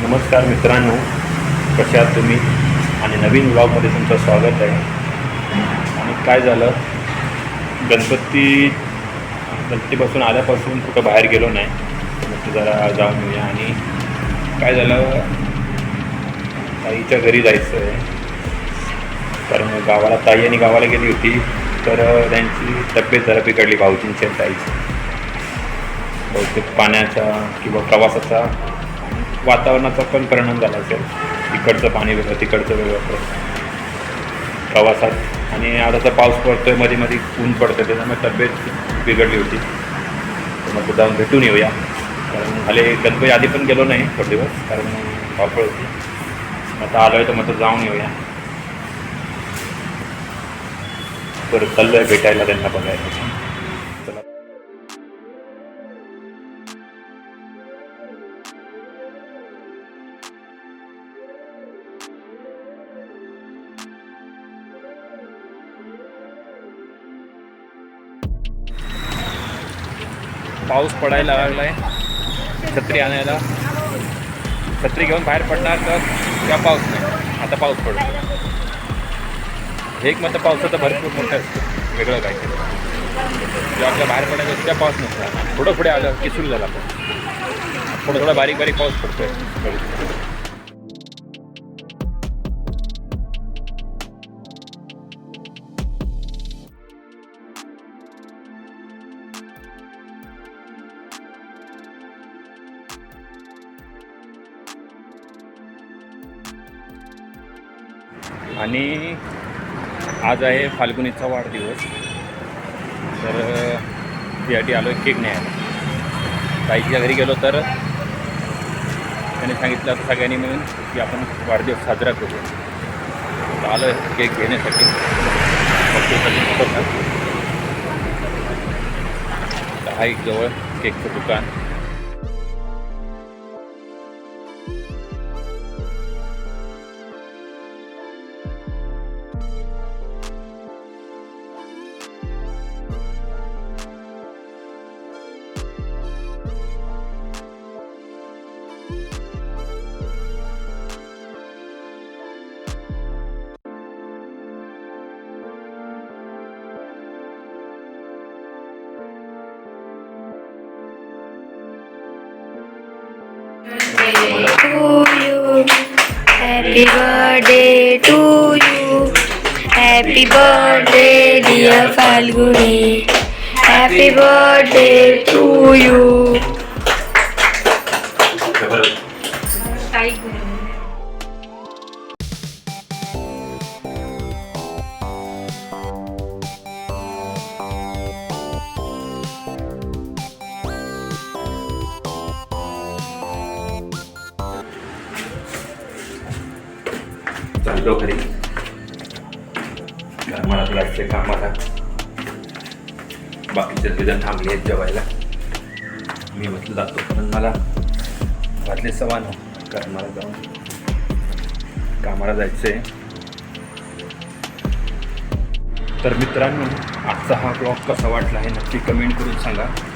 नमस्कार मित्रांनो कशा तुम्ही आणि नवीन ब्लॉगमध्ये तुमचं स्वागत आहे आणि काय झालं गणपती गणपतीपासून आल्यापासून कुठं बाहेर गेलो नाही जरा जाऊन येऊया आणि काय झालं ताईच्या घरी जायचं आहे कारण गावाला ताई आणि गावाला गेली होती तर त्यांची तब्येत जरा बिघडली भाऊजींच्या ताईची बहुतेक पाण्याचा किंवा प्रवासाचा वातावरणाचा पण परिणाम झाला असेल इकडचं पाणी वेगळं तिकडचं वेगळं प्रवासात आणि आता तर पाऊस पडतोय आहे मध्ये मध्ये ऊन पडतं त्याच्यामुळे तब्येत बिघडली होती मग जाऊन भेटून येऊया कारण हले गणपती आधी पण गेलो नाही थोडे दिवस कारण वापर होती आता आलो आहे तर मग जाऊन येऊया परत चाललो आहे भेटायला त्यांना बघायला पाऊस पडायला लागला आहे छत्री आणायला छत्री घेऊन बाहेर पडणार तर त्या पाऊस नाही आता पाऊस पडतो एक मात्र पावसाचं भरपूर मोठं असतं वेगळं काय जेव्हा आपल्या बाहेर पडायचं त्या पाऊस नसला पुढं पुढे आलं की झाला पण थोडं थोडं बारीक बारीक पाऊस पडतोय आणि आज आहे फाल्गुनीचा वाढदिवस तर त्यासाठी आलो केक न्यायला ताईच्या घरी गेलो तर त्याने सांगितलं आता सगळ्यांनी मिळून की आपण वाढदिवस साजरा करू तर आहे केक घेण्यासाठी हा एक जवळ केकचं दुकान you, happy birthday to you, happy birthday dear Falguni, happy birthday to you. बसलो घरी तुला असते कामाला बाकीचे तुझे थांबले आहेत जेवायला मी म्हटलं जातो पण मला वाटले सवान नऊ कामाला जाऊन कामाला जायचं आहे तर मित्रांनो आजचा हा ब्लॉग कसा वाटला हे नक्की कमेंट करून सांगा